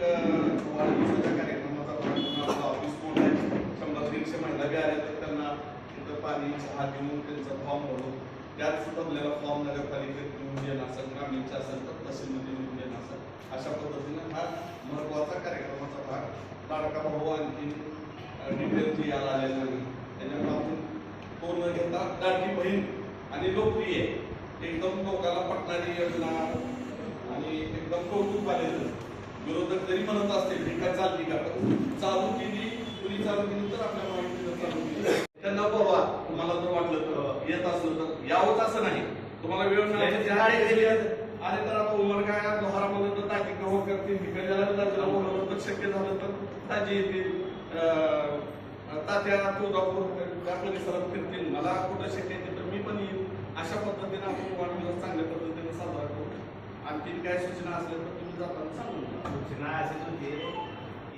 वाढदिवसाच्या कार्यक्रमाचा ऑफिस कोण आहे शंभर दीडशे महिला बी आल्या तर त्यांना तिथं पाणी चहा देऊन त्यांचा फॉर्म भरून त्यात सुद्धा आपल्याला फॉर्म नगरपालिकेत घेऊन येणं असेल ग्रामीणचा असेल तर तहसीलमध्ये घेऊन येणं असेल अशा पद्धतीने हा महत्त्वाचा कार्यक्रमाचा भाग लाडका भाऊ आणखी डिटेल याला आलेला नाही त्याच्यामुळे आपण तो न घेता लाडकी बहीण आणि लोकप्रिय एकदम लोकांना पटणारी योजना आणि एकदम कौतुक आलेलं विरोधक तरी म्हणत असतील ही काय चालली का? चालू केली कुणी चालू केली तर आपल्या माहितीनं चालू केली. त्यांना बाबा तुम्हाला जर वाटलं तर येत असलं तर यावंच असं नाही. तुम्हाला वेळ मिळाली तर आले तर आता उमर काय लोहारामध्ये तर टाकी कव्हर करतील तिकडे जायला तर शक्य झालं तर ताजी येतील अं, तात्या तुळजापूर त्या परिसरात फिरतील मला कुठं शक्य आहे तर मी पण येईल अशा पद्धतीने आपण आणखीन काय सूचना असेल तर तुम्ही जाताना सांगू सूचना अशीच होती.